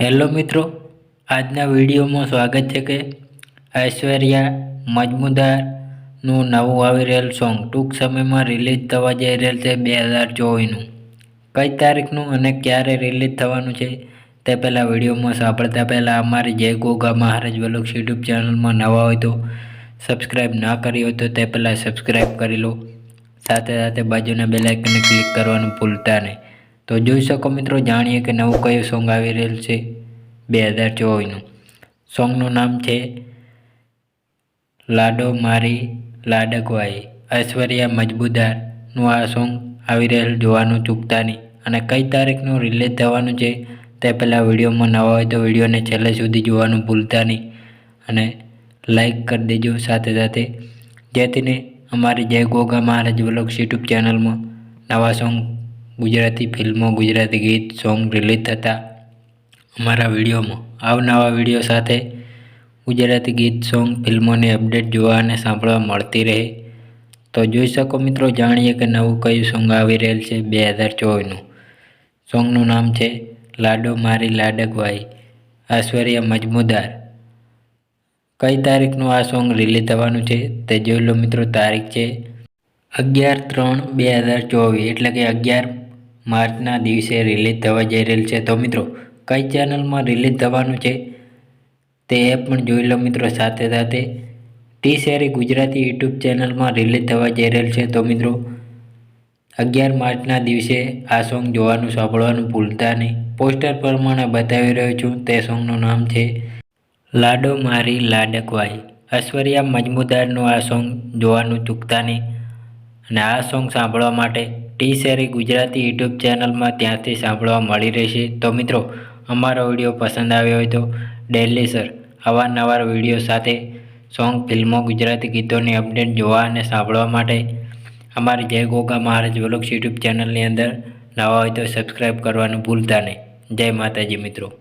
Hello મિત્રો, આજના વિડીયોમાં સ્વાગત છે કે ઐશ્વર્યા મજમુદારનું નવું આવી રહેલ સોંગ ટૂંક સમયમાં રિલીઝ થવા જઈ રહેલ છે બે હજાર ચોવીસનું. કઈ તારીખનું અને ક્યારે રિલીઝ થવાનું છે તે પહેલાં વિડીયોમાં સાંભળતા પહેલાં અમારી જય ગોગા મહારાજ વલોક્સ યુટ્યુબ ચેનલમાં નવા હોય તો સબસ્ક્રાઈબ ના કરી હોય તો તે પહેલાં સબસ્ક્રાઈબ કરી લો. સાથે સાથે બાજુના બેલાઇકને ક્લિક કરવાનું ભૂલતા નહીં. તો જોઈ શકો મિત્રો, જાણીએ કે નવું કયું સોંગ આવી રહેલ છે બે હજાર ચોવીસનું સોંગનું નામ છે લાડો મારી લાડકવાઈ ઐશ્વર્યા મજબૂદારનું આ સોંગ આવી રહેલ જોવાનું ચૂકતા નહીં. અને કઈ તારીખનું રિલીઝ થવાનું છે તે પહેલાં વિડીયોમાં નવા હોય તો વિડીયોને છેલ્લે સુધી જોવાનું ભૂલતા નહીં. અને લાઈક કરી દેજો સાથે સાથે. જેથીને અમારી જય ગોગા મહારાજ બ્લોગ્સ યુટ્યુબ ચેનલમાં નવા સોંગ ગુજરાતી ફિલ્મો, ગુજરાતી ગીત, સોંગ રિલીઝ થતા અમારા વિડીયોમાં. અવનવા વીડિયો સાથે ગુજરાતી ગીત, સોંગ, ફિલ્મોની અપડેટ જોવા અને સાંભળવા મળતી રહે. તો જોઈ શકો મિત્રો, જાણીએ કે નવું કયું સોંગ આવી રહેલ છે બે હજાર ચોવીસનું. સોંગનું નામ છે લાડો મારી લાડકવાઈ આશ્વર્ય મજમુદાર. કઈ તારીખનું આ સોંગ રિલીઝ થવાનું છે તે જોઈ લો મિત્રો, તારીખ છે અગિયાર ત્રણ બે હજાર ચોવીસ, એટલે કે અગિયાર માર્ચના દિવસે રિલીઝ થવા જઈ રહેલ છે. તો મિત્રો, કઈ ચેનલમાં રિલીઝ થવાનું છે તે પણ જોઈ લો મિત્રો સાથે સાથે. ટી શેરી ગુજરાતી યુટ્યુબ ચેનલમાં રિલીઝ થવા જઈ રહેલ છે. તો મિત્રો, અગિયાર માર્ચના દિવસે આ સોંગ જોવાનું સાંભળવાનું ભૂલતા નહીં. પોસ્ટર પ્રમાણે બતાવી રહ્યો છું. તે સોંગનું નામ છે લાડો મારી લાડકવાઈ ઐશ્વર્યા મજમુદારનું આ સોંગ જોવાનું ચૂકતા નહીં. અને આ સોંગ સાંભળવા માટે ટી શેરી ગુજરાતી યુટ્યુબ ચેનલમાં ત્યાંથી સાંભળવા મળી રહેશે. તો મિત્રો, અમારો વીડિયો પસંદ આવ્યો હોય તો ડેલી સર, અવારનવાર વીડિયો સાથે સોંગ, ફિલ્મો, ગુજરાતી ગીતોની અપડેટ જોવા અને સાંભળવા માટે અમારી જય ગોગા મહારાજ વ્લોગ્સ યુટ્યુબ ચેનલની અંદર નવા હોય તો સબસ્ક્રાઈબ કરવાનું ભૂલતા નહીં. જય માતાજી મિત્રો.